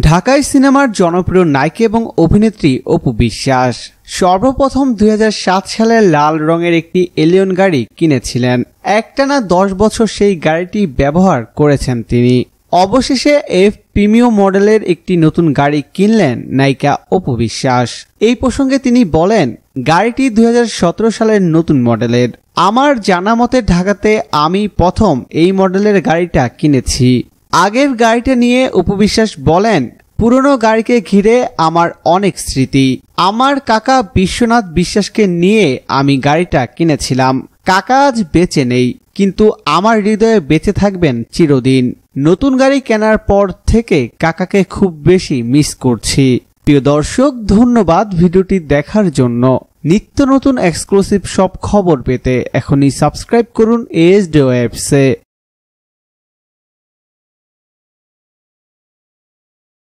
ঢাকায় সিনেমার জনপ্রিয় নায়িকা এবং অভিনেত্রী অপু বিশ্বাস। সর্বপ্রথম দুই হাজার সাত সালে লাল রঙের একটি এলিয়ন গাড়ি কিনেছিলেন। একটানা দশ বছর সেই গাড়িটি ব্যবহার করেছেন তিনি। অবশেষে এফ প্রিমিয় মডেলের একটি নতুন গাড়ি কিনলেন নায়িকা অপু বিশ্বাস। এই প্রসঙ্গে তিনি বলেন, গাড়িটি দুই হাজার সতেরো সালের নতুন মডেলের। আমার জানা মতে ঢাকাতে আমি প্রথম এই মডেলের গাড়িটা কিনেছি। আগের গাড়িটা নিয়ে উপবিশ্বাস বলেন, পুরনো গাড়িকে ঘিরে আমার অনেক স্মৃতি। আমার কাকা বিশ্বনাথ বিশ্বাসকে নিয়ে আমি গাড়িটা কিনেছিলাম। কাকা আজ বেঁচে নেই, কিন্তু আমার হৃদয়ে বেঁচে থাকবেন চিরদিন। নতুন গাড়ি কেনার পর থেকে কাকাকে খুব বেশি মিস করছি। প্রিয় দর্শক, ধন্যবাদ ভিডিওটি দেখার জন্য। নিত্য নতুন এক্সক্লুসিভ সব খবর পেতে এখনই সাবস্ক্রাইব করুন এস ওয়েবসে